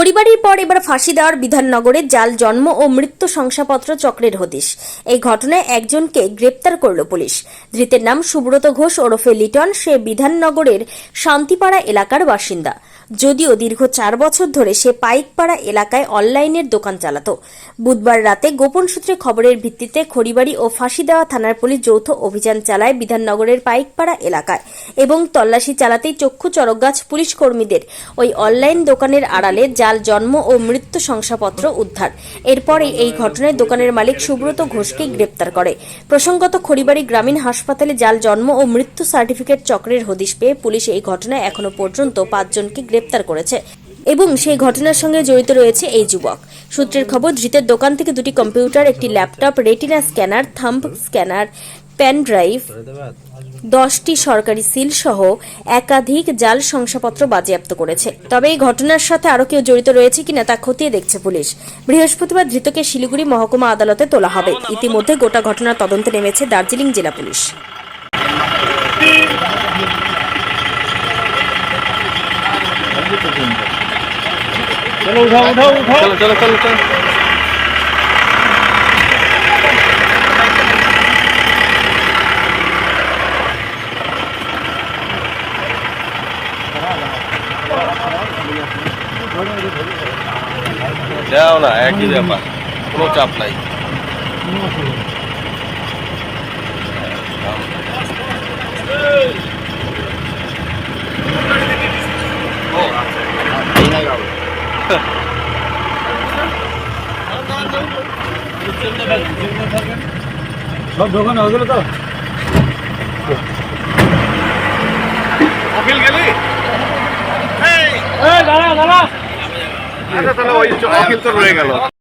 খড়িবাড়ির পর এবার ফাঁসি দেওয়ার বিধাননগরে জাল জন্ম ও মৃত্যু শংসাপত্র চক্রের হদিশ। এই ঘটনায় একজনকে গ্রেপ্তার করল পুলিশ। ধৃতের নাম সুব্রত ঘোষ ওরফে লিটন, সে বিধাননগরের শান্তিপাড়া এলাকার বাসিন্দা। যদিও দীর্ঘ চার বছর ধরে সে পাইকপাড়া এলাকায় অনলাইনের দোকান চালাতো। বুধবার রাতে গোপন সূত্রে খবরের ভিত্তিতে খড়িবাড়ি ও ফাঁসি দেওয়া থানার পুলিশ যৌথ অভিযান চালায় বিধাননগরের পাইকপাড়া এলাকায় এবং তল্লাশি চালাতেই চক্ষু চরকগাছ পুলিশ কর্মীদের ওই অনলাইন দোকানের আড়ালে জন্ম ও মৃত্যু শংসাপত্র উদ্ধার। এরপরে এই ঘটনায় দোকানের মালিক সুব্রত ঘোষকে গ্রেপ্তার করে। প্রসঙ্গত খড়িবাড়ি গ্রামীণ হাসপাতালে জাল জন্ম ও মৃত্যু সার্টিফিকেট চক্রের হদিশ পেয়ে পুলিশ এই ঘটনায় এখনও পর্যন্ত পাঁচজনকে গ্রেপ্তার করেছে এবং সেই ঘটনার সঙ্গে জড়িত রয়েছে এই যুবক। সূত্রের খবর, ধৃতের দোকান থেকে দুটি কম্পিউটার, একটি laptop, retina scanner, thumb scanner pen drive দশটি সরকারি সিল সহ একাধিক জাল শংসাপত্র বাজেয়াপ্ত করেছে। তবে এই ঘটনার সাথে আরও কেউ জড়িত রয়েছে কিনা তা খতিয়ে দেখছে পুলিশ। বৃহস্পতিবার ধৃতকে শিলিগুড়ি মহকুমা আদালতে তোলা হবে। ইতিমধ্যে গোটা ঘটনার তদন্তে নেমেছে দার্জিলিং জেলা পুলিশ। চলো চলো চলো চলো। যাও না একই ব্যাপার কোনো চাপ নাই সব দোকান হয়ে গেল তো কপিল গেলি দাঁড়া দাঁড়া আচ্ছা তাহলে ওই অখিল তো রয়ে গেল।